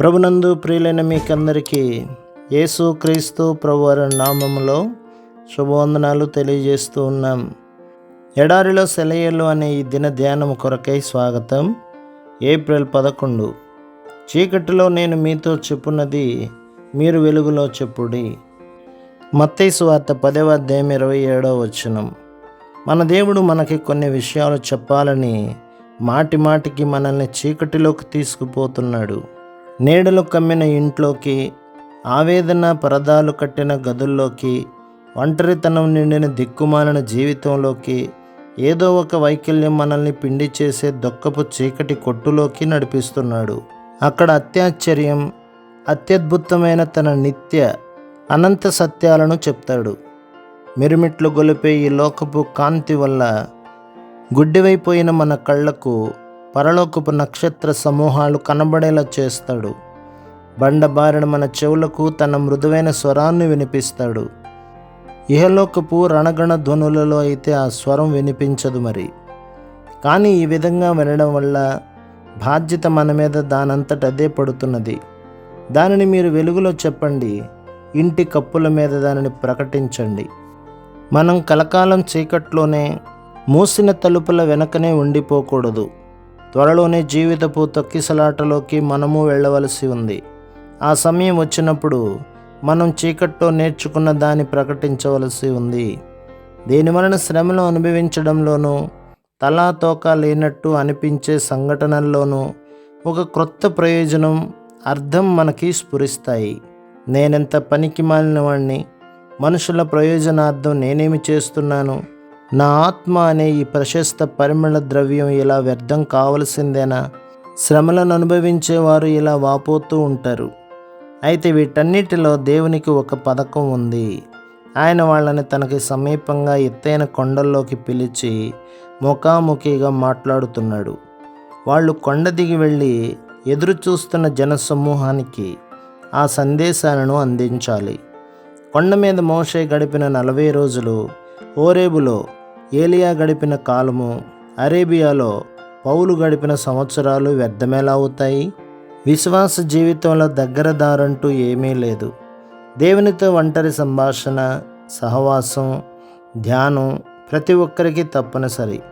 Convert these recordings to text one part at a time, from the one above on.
ప్రభునందు ప్రియులైన మీకందరికీ యేసు క్రీస్తు ప్రభువారి నామములో శుభవందనాలు తెలియజేస్తూ ఉన్నాం. ఎడారిలో సెలయలు అనే ఈ దిన ధ్యానం కొరకై స్వాగతం. ఏప్రిల్ పదకొండు. చీకటిలో నేను మీతో చెప్పున్నది మీరు వెలుగులో చెప్పుడి. మత్తైసు వార్త పదవ అధ్యాయం ఇరవై ఏడవ వచనం. మన దేవుడు మనకి కొన్ని విషయాలు చెప్పాలని మాటి మాటికి మనల్ని చీకటిలోకి తీసుకుపోతున్నాడు. నీడలు కమ్మిన ఇంట్లోకి ఆవేదన పరదాలు కట్టిన గదుల్లోకి ఒంటరితనం నిండిన దిక్కుమాలిన జీవితంలోకి ఏదో ఒక వైకల్యం మనల్ని పిండి చేసే దొక్కపు చీకటి కొట్టులోకి నడిపిస్తున్నాడు. అక్కడ అత్యాశ్చర్యం అత్యద్భుతమైన తన నిత్య అనంత సత్యాలను చెప్తాడు. మిరుమిట్లు గొలిపే ఈ లోకపు కాంతి వల్ల గుడ్డివైపోయిన మన కళ్ళకు పరలోకపు నక్షత్ర సమూహాలు కనబడేలా చేస్తాడు. బండబారిన మన చెవులకు తన మృదువైన స్వరాన్ని వినిపిస్తాడు. ఇహలోకపు రణగణ ధ్వనులలో అయితే ఆ స్వరం వినిపించదు మరి. కానీ ఈ విధంగా వినడం వల్ల బాధ్యత మన మీద దానంతట అదే పడుతున్నది. దానిని మీరు వెలుగులో చెప్పండి. ఇంటి కప్పుల మీద దానిని ప్రకటించండి. మనం కలకాలం చీకట్లోనే మూసిన తలుపుల వెనకనే ఉండిపోకూడదు. త్వరలోనే జీవితపు తొక్కిసలాటలోకి మనము వెళ్ళవలసి ఉంది. ఆ సమయం వచ్చినప్పుడు మనం చీకట్లో నేర్చుకున్న దాన్ని ప్రకటించవలసి ఉంది. దీని వలన శ్రమను అనుభవించడంలోనూ తలా తోక లేనట్టు అనిపించే సంఘటనల్లోనూ ఒక క్రొత్త ప్రయోజనం అర్థం మనకి స్ఫురిస్తాయి. నేనెంత పనికి మాలిన వాణ్ణి మనుషుల ప్రయోజనార్థం నేనేమి చేస్తున్నాను నా ఆత్మ అనే ఈ ప్రశస్త పరిమళ ద్రవ్యం ఇలా వ్యర్థం కావలసిందేనా? శ్రమలను అనుభవించేవారు ఇలా వాపోతూ ఉంటారు. అయితే వీటన్నిటిలో దేవునికి ఒక పథకం ఉంది. ఆయన వాళ్ళని తనకి సమీపంగా ఎత్తైన కొండల్లోకి పిలిచి ముఖాముఖిగా మాట్లాడుతున్నాడు. వాళ్ళు కొండ దిగి వెళ్ళి ఎదురు చూస్తున్న జనసమూహానికి ఆ సందేశాలను అందించాలి. కొండ మీద మోషే గడిపిన నలభై రోజులు ఓరేబులో ఏలియా గడిపిన కాలము అరేబియాలో పౌలు గడిపిన సంవత్సరాలు వ్యర్థమేలా అవుతాయి విశ్వాస జీవితంలో దగ్గర దారంటూ ఏమీ లేదు. దేవునితో ఒంటరి సంభాషణ సహవాసం ధ్యానం ప్రతి ఒక్కరికి తప్పనిసరి.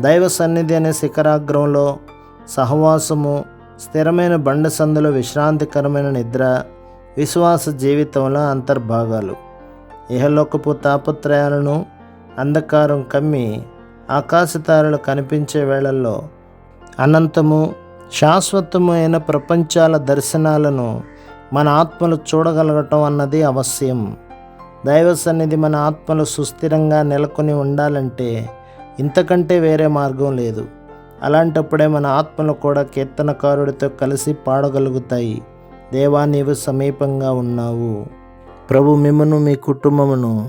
దైవ సన్నిధి అనే శిఖరాగ్రంలో సహవాసము స్థిరమైన బండ సందులో విశ్రాంతికరమైన నిద్ర విశ్వాస జీవితంలో అంతర్భాగాలు. ఇహలోకపు తాపత్రయాలను అంధకారం కమ్మి ఆకాశతారలు కనిపించే వేళల్లో అనంతము శాశ్వతమైన ప్రపంచాల దర్శనాలను మన ఆత్మలు చూడగలగటం అన్నది అవశ్యం. దైవ సన్నిధి మన ఆత్మలు సుస్థిరంగా నెలకొని ఉండాలంటే ఇంతకంటే వేరే మార్గం లేదు. అలాంటప్పుడే మన ఆత్మలు కూడా కీర్తనకారుడితో కలిసి పాడగలుగుతాయి. దేవా నీవు సమీపంగా ఉన్నావు. ప్రభు మిమ్మను మీ కుటుంబమును